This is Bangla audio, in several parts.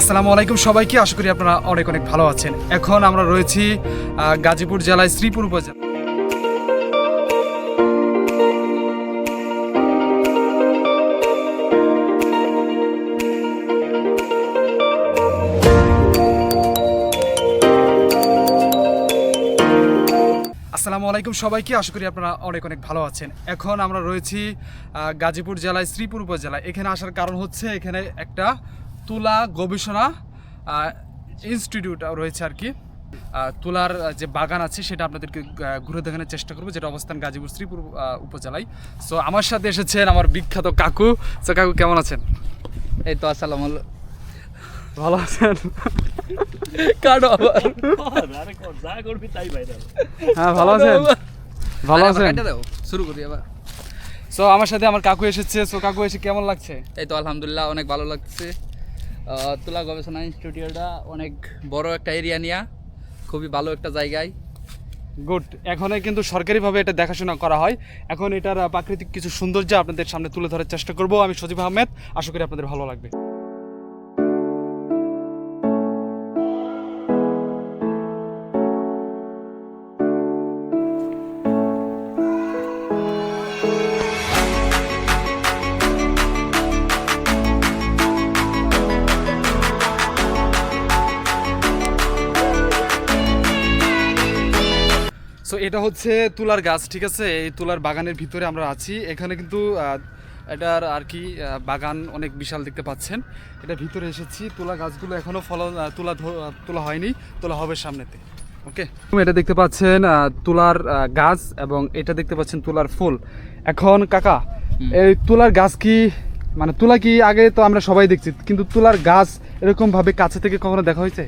আসসালামু আলাইকুম সবাইকে, আশা করি আপনারা অনেক অনেক ভালো আছেন। এখন আমরা রয়েছি গাজীপুর জেলায় শ্রীপুর উপজেলা আসসালামু আলাইকুম সবাইকে, আশা করি আপনারা অনেক অনেক ভালো আছেন। এখন আমরা রয়েছি গাজীপুর জেলায় শ্রীপুর উপজেলায়। এখানে আসার কারণ হচ্ছে, এখানে একটা তুলা গবেষণা ইনস্টিটিউট রয়েছে আর কি। তুলার যে বাগান আছে সেটা আপনাদেরকে ঘুরে দেখানোর চেষ্টা করব যেটা অবস্থান গাজীপুর শ্রীপুর উপজেলায়। সো আমার সাথে এসেছেন আমার বিখ্যাত কাকু। সো কাকু কেমন আছেন? এই তো আসসালাম ভালো আছেন? কাটো হ্যাঁ ভালো আছেন? ভালো আছেন? শুরু করি আবার। সো আমার সাথে আমার কাকু এসেছে। সো কাকু এসে কেমন লাগছে? এই তো আলহামদুলিল্লাহ অনেক ভালো লাগছে। তুলা গবেষণা ইনস্টিটিউটটা অনেক বড় একটা এরিয়া নিয়া, খুবই ভালো একটা জায়গায়। গুড এখনই কিন্তু সরকারিভাবে এটা দেখাশোনা করা হয়। এখন এটার প্রাকৃতিক কিছু সৌন্দর্য আপনাদের সামনে তুলে ধরার চেষ্টা করব। আমি সজীব আহমেদ, আশা করি আপনাদের ভালো লাগবে। এটা হচ্ছে তুলার গাছ ঠিক আছে? এই তুলার বাগানের ভিতরে আমরা আছি। এখানে কিন্তু এটার আর কি বাগান অনেক বিশাল দেখতে পাচ্ছেন। এটা ভিতরে এসেছি। তুলা গাছগুলো এখনও ফলন আহ, তুলা তোলা হয়নি। তোলা হবে সামনেতে। ওকে? এটা দেখতে পাচ্ছেন তুলার গাছ এবং এটা দেখতে পাচ্ছেন তুলার ফুল। এখন কাকা এই তুলার গাছ কি মানে তুলা কি আগে তো আমরা সবাই দেখছি কিন্তু তুলার গাছ এরকম ভাবে কাছে থেকে কখনো দেখা হয়েছে?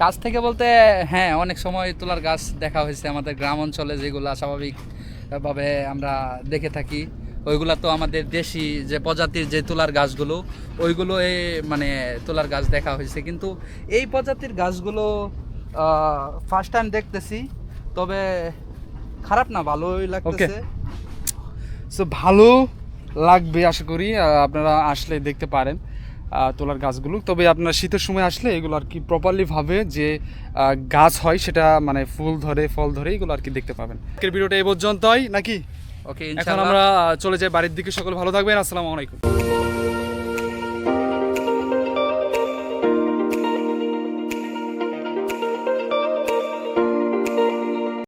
কাছ থেকে বলতে হ্যাঁ অনেক সময় তুলার গাছ দেখা হয়েছে আমাদের গ্রাম অঞ্চলে যেগুলো স্বাভাবিকভাবে আমরা দেখে থাকি। ওইগুলা তো আমাদের দেশি যে প্রজাতির যে তুলার গাছগুলো, ওইগুলো এ মানে তুলার গাছ দেখা হয়েছে। কিন্তু এই প্রজাতির গাছগুলো ফার্স্ট টাইম দেখতেছি, তবে খারাপ না, ভালোই লাগতেছে। সো ভালো লাগবে আশা করি আপনারা আসলে দেখতে পারেন। তোলার গাছগুলো। তবে আপনার শীতের সময় আসলে এগুলো আর কি প্রপারলি ভাবে যে আহ, গাছ হয় সেটা মানে ফুল ধরে ফল ধরে এগুলো আর কি দেখতে পাবেন। আজকের ভিডিওটা এই পর্যন্তই নাকি? ওকে এখন আমরা চলে যাই বাড়ির দিকে। সকল ভালো থাকবেন। আসসালামু আলাইকুম।